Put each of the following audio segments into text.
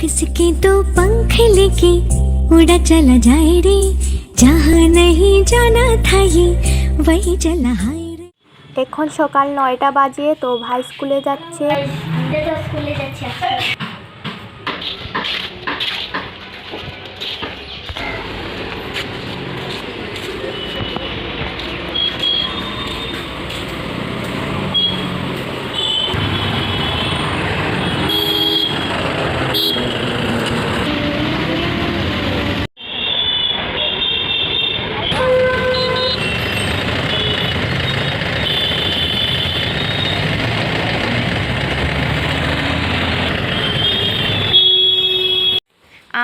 किसके तो पंख लेके उड़ा चला जाए रे जहाँ नहीं जाना था ये वही चला हाय रे এখন সকাল নয়টা বাজে তো ভাই স্কুলে যাচ্ছে আমরা তো স্কুলে যাচ্ছি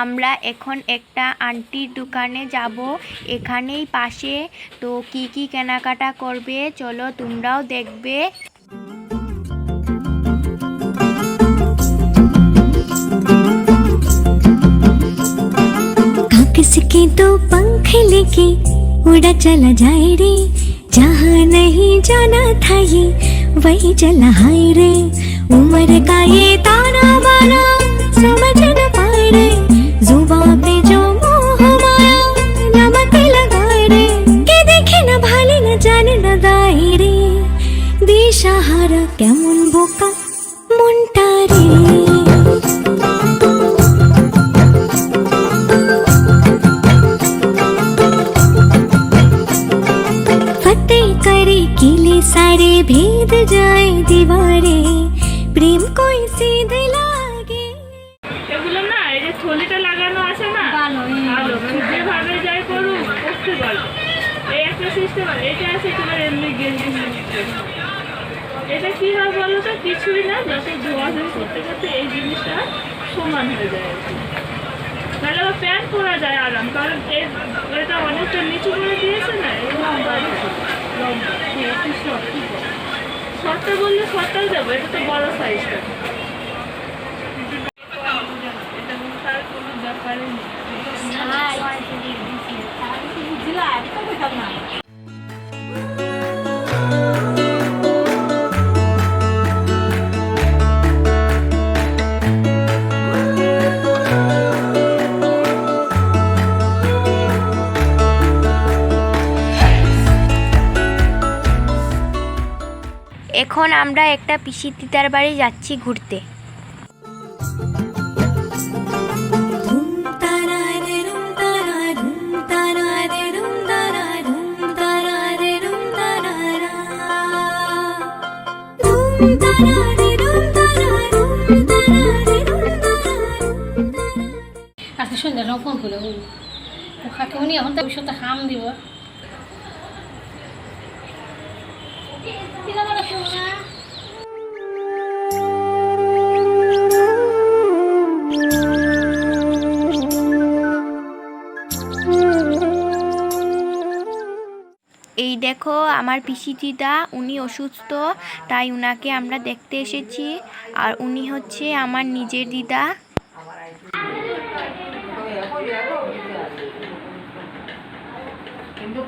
আমরা এখন একটা আন্টির দোকানে যাব এখানেই পাশে তো কি কি কেনাকাটা করবে চলো তোমরাও দেখবে किसके तो पंख लेके उड़ा चला जाए रे जहाँ नहीं जाना था ये वही चला हाय रे उम्र का ये ताना জানে না দায় রে দিশাহারা কেমন বোকা মনটা রে। ফতে করে সারে ভেদ যায় দিবারে প্রেম কই সিধে লাগে। এগুলো না এই যে থলিটা লাগানো আছে না ভালো হ্যাঁ। ভাবে যাই করুক করতে পারো এই একটা সিস্টেম এটা আছে তোমার এমনি গেঞ্জি এটা কি হয় বলো তো? কিছুই না, যত ধোয়াধুয়ি করতে করতে এই জিনিসটা সমান হয়ে যায় আর তাহলে আবার প্যান্ট পরা যায় আরাম, কারণ এটা অনেকটা নিচু করে দিয়েছে না? লম্বা লম্বা শর্টটা বললে শর্টটাও যাব, এটা তো বড় সাইজটা এখন আমরা একটা পিসি তিতার বাড়ি যাচ্ছি ঘুরতে। আজকে সন্ধ্যা ফোন করে ও খাকে উনি এখন তো ভবিষ্যতে হাম দিব এই দেখো, আমার পিসি দিদা উনি অসুস্থ, তাই উনাকে আমরা দেখতে এসেছি। আর উনি হচ্ছে আমার নিজের দিদা। কিন্তু